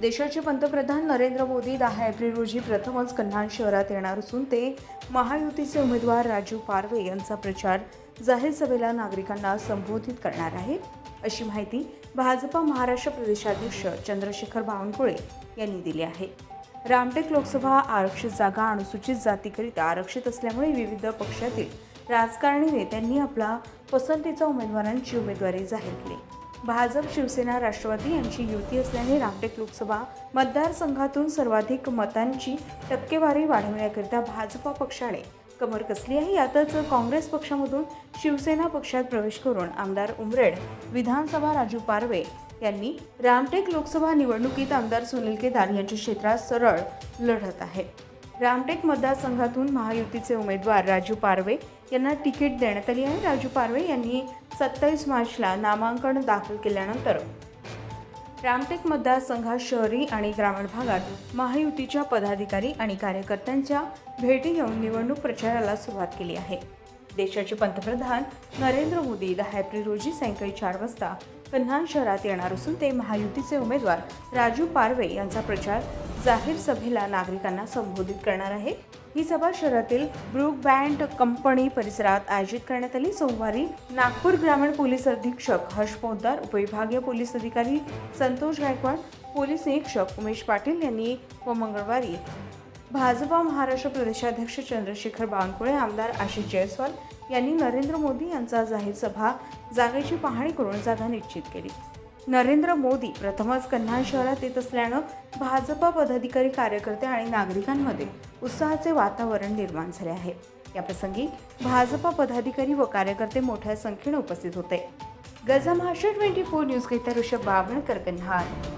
देशाचे पंतप्रधान नरेंद्र मोदी दहा एप्रिल रोजी प्रथमच कन्हान शहरात येणार असून ते महायुतीचे उमेदवार राजू पारवे यांचा प्रचार जाहीर सभेला नागरिकांना संबोधित करणार आहेत. अशी माहिती भाजपा महाराष्ट्र प्रदेशाध्यक्ष चंद्रशेखर बावनकुळे यांनी दिली आहे. रामटेक लोकसभा आरक्षित जागा अनुसूचित जातीकरिता आरक्षित असल्यामुळे विविध पक्षातील राजकारणी नेत्यांनी आपला पसंतीचा उमेदवारांची उमेदवारी जाहीर केली. भाजप शिवसेना राष्ट्रवादी यांची युती असल्याने रामटेक लोकसभा मतदारसंघातून सर्वाधिक मतांची टक्केवारी वाढवण्याकरिता भाजपा पक्षाने कमर कसली आहे? यातच काँग्रेस पक्षामधून शिवसेना पक्षात प्रवेश करून आमदार उमरेड विधानसभा राजू पारवे यांनी रामटेक लोकसभा निवडणुकीत आमदार सुनील केदार यांच्या क्षेत्रात सरळ लढत आहे. रामटेक मतदारसंघातून महायुतीचे उमेदवार राजू पारवे यांना तिकीट देण्यात आली आहे. राजू पारवे यांनी सत्तावीस मार्चला नामांकन दाखल केल्यानंतर रामटेक मतदारसंघात शहरी आणि ग्रामीण भागात महायुतीच्या पदाधिकारी आणि कार्यकर्त्यांच्या भेटी घेऊन निवडणूक प्रचाराला सुरुवात केली आहे. देशाचे पंतप्रधान नरेंद्र मोदी दहा एप्रिल रोजी सायंकाळी चार वाजता कन्हान शहरात येणार असून ते महायुतीचे उमेदवार राजू पारवे यांचा प्रचार जाहीर सभेला नागरिकांना संबोधित करणार आहे. ही सभा शहरातील ब्रुक बँड कंपनी परिसरात आयोजित करण्यात आली. सोमवारी नागपूर ग्रामीण पोलीस अधीक्षक हर्ष पोद्दार उपविभागीय पोलीस अधिकारी संतोष गायकवाड पोलीस निरीक्षक उमेश पाटील यांनी व मंगळवारी भाजपा महाराष्ट्र प्रदेशाध्यक्ष चंद्रशेखर बावनकुळे आमदार आशिष जयस्वाल यांनी नरेंद्र मोदी यांचा जाहीर सभा जागेची पाहणी करून जागा निश्चित केली. नरेंद्र मोदी प्रथमच कन्हान शहरात येत असल्यानं भाजपा पदाधिकारी कार्यकर्ते आणि नागरिकांमध्ये उत्साहाचे वातावरण निर्माण झाले आहे. याप्रसंगी भाजपा पदाधिकारी व कार्यकर्ते मोठ्या संख्येने उपस्थित होते. गजा महाराष्ट्र ट्वेंटी फोर न्यूजकरिता ऋषभ बावणकर कन्हान.